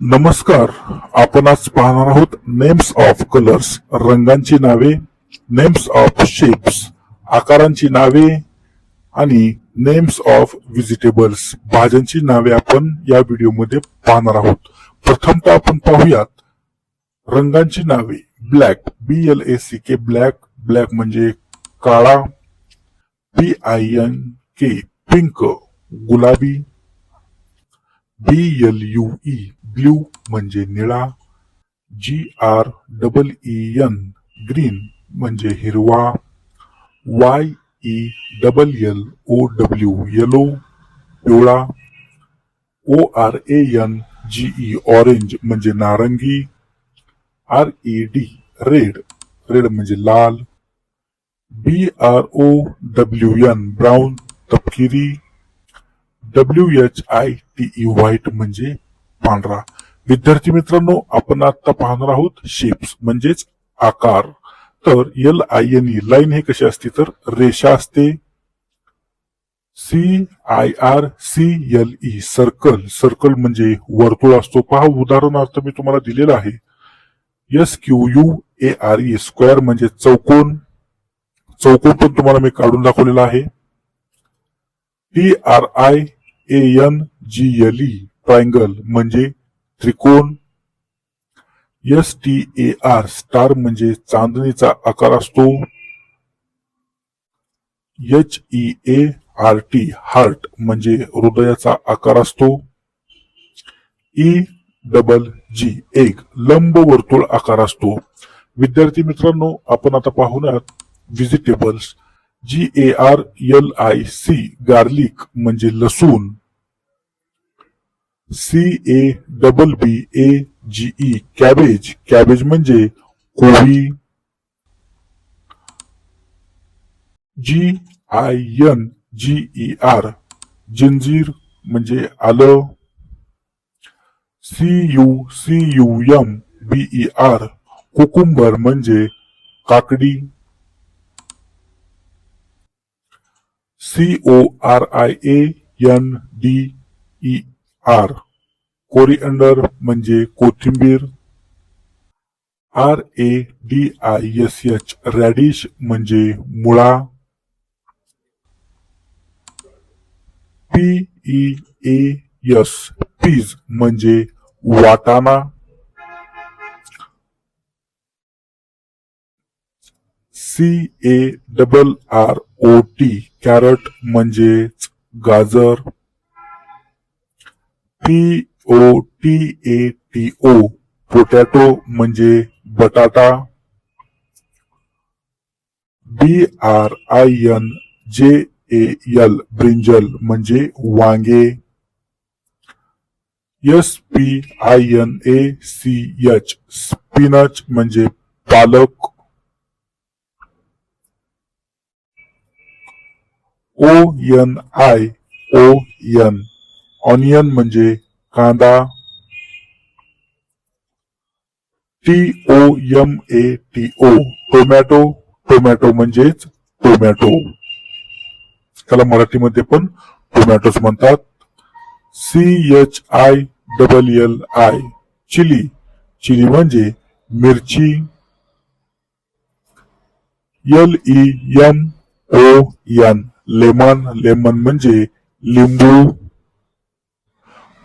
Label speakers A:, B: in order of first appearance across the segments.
A: नमस्कार आपण आज पाहणार आहोत नेम्स ऑफ कलर्स रंगांची नावे नेम्स ऑफ शेप्स आकारांची नावे आणि नेम्स ऑफ व्हेजिटेबल्स भाज्यांची नावे आपण या व्हिडिओमध्ये पाहणार आहोत. प्रथमतः आपण पाहूयात रंगांची नावे black B L A C K black black म्हणजे काळा P I N K pink गुलाबी B L U E blue म्हणजे निळा G R double E N green म्हणजे हिरवा Y E double L O W yellow पिवळा O R A N G E orange म्हणजे नारंगी R E D red red म्हणजे लाल B R O W N brown तपकिरी W H I T E white म्हणजे पांढरा. विद्यार्थी मित्रांनो आपण आता पाहणार आहोत शेप्स म्हणजेच आकार. तर L I N E line हे कशी असते तर रेषा असते. C I R C L E circle circle म्हणजे वर्तुळ असतो. पहा उदाहरणार्थ मी तुम्हाला दिलेला आहे. S Q U A R E square म्हणजे चौकोन. चौकोन पण तुम्हाला मी काढून दाखवलेला आहे. T R I A N G L E triangle म्हणजे त्रिकोण. S T A R star म्हणजे चांदणीचा आकार असतो. H E A R T heart म्हणजे हृदयाचा आकार असतो. ई डबल जी एक लंब वर्तुळ आकार असतो. विद्यार्थी मित्रांनो आपण आता पाहुणार vegetables G A R L I C garlic म्हणजे लसूण. C A double B A G E cabbage cabbage म्हणजे कोबी G I N G E R ginger म्हणजे आलं. C U C U M B E R cucumber म्हणजे काकडी. C O R I N D E R coriander म्हणजे कोथिंबीर. R A D I S H, radish म्हणजे मुळा. E A S, peas म्हणजे वाटाणा. C A double R O T, carrot म्हणजेच गाजर. P O T A T O potato बटाटा B R I N J A L brinjal म्हणजे वांगे S P I N A C H spinach म्हणजे पालक O N I O N onion म्हणजे कांदा. T O M A T O tomato tomato म्हणजेच tomato त्याला मराठीमध्ये पण टोमॅटोच म्हणतात. C H I double L I chilli. Chilli म्हणजे मिरची. L E M O N lemon. Lemon म्हणजे लिंबू.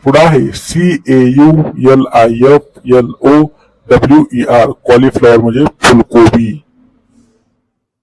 A: पुढे आहे C A U L I F L O W E R cauliflower म्हणजे फुलकोबी।